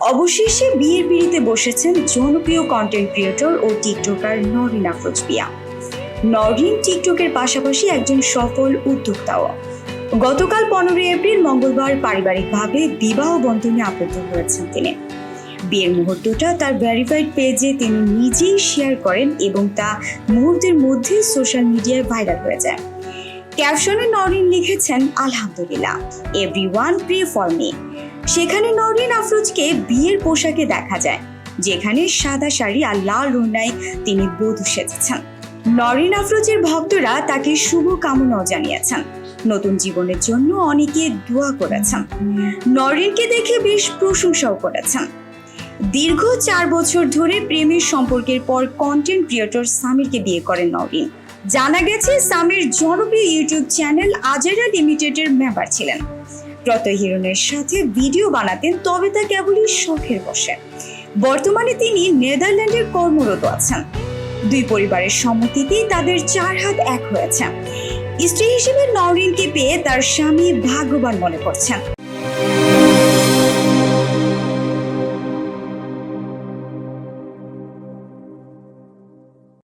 অবশেষে বিয়ের পিড়িতে বসেছেন জনপ্রিয় কন্টেন্ট ক্রিয়েটর ও টিকটকার নরিন আফরোজ পিয়া নরিন টিকটকের পাশাপাশি একজন সফল উদ্যোক্তাও। গতকাল পনেরোই এপ্রিল মঙ্গলবার পারিবারিকভাবে বিবাহ বন্ধনে আবদ্ধ হয়েছেন তিনি। বিয়ের মুহূর্তটা তার ভেরিফাইড পেজে তিনি নিজেই শেয়ার করেন এবং তা মুহূর্তের মধ্যে সোশ্যাল মিডিয়ায় ভাইরাল হয়ে যায়। ক্যাপশনে নরিন লিখেছেন, আলহামদুলিল্লাহ everyone pray for me সেখানে নরিন আফরোজকে বিয়ের পোশাকে দেখা যায়, যেখানে সাদা শাড়ি আর লাল রুনায় তিনি বধূ সেজেছেন। নরিন আফরোজের ভক্তরা তাকে শুভ কামনাও জানিয়েছেন। নতুন জীবনের জন্য অনেকে দোয়া করেছেন। নরিনকে দেখে বেশ প্রশংসাও করেছেন। দীর্ঘ চার বছর ধরে প্রেমের সম্পর্কের পর কন্টেন্ট ক্রিয়েটর সামিরকে বিয়ে করেন নরিন। জানা গেছে, সামির জনপ্রিয় ইউটিউব চ্যানেল আজেরা লিমিটেডের মেম্বার ছিলেন। প্রত হিরণের সাথে ভিডিও বানাতেন, তবে তা কেবলই শখের বসে বর্তমানে তিনি নেদারল্যান্ডের কর্মরত আছেন। দুই পরিবারের সম্মতিতেই তাদের চার হাত এক হয়েছে। স্ত্রী হিসেবে নরিনকে পেয়ে তার স্বামী ভাগ্যবান মনে করছেন।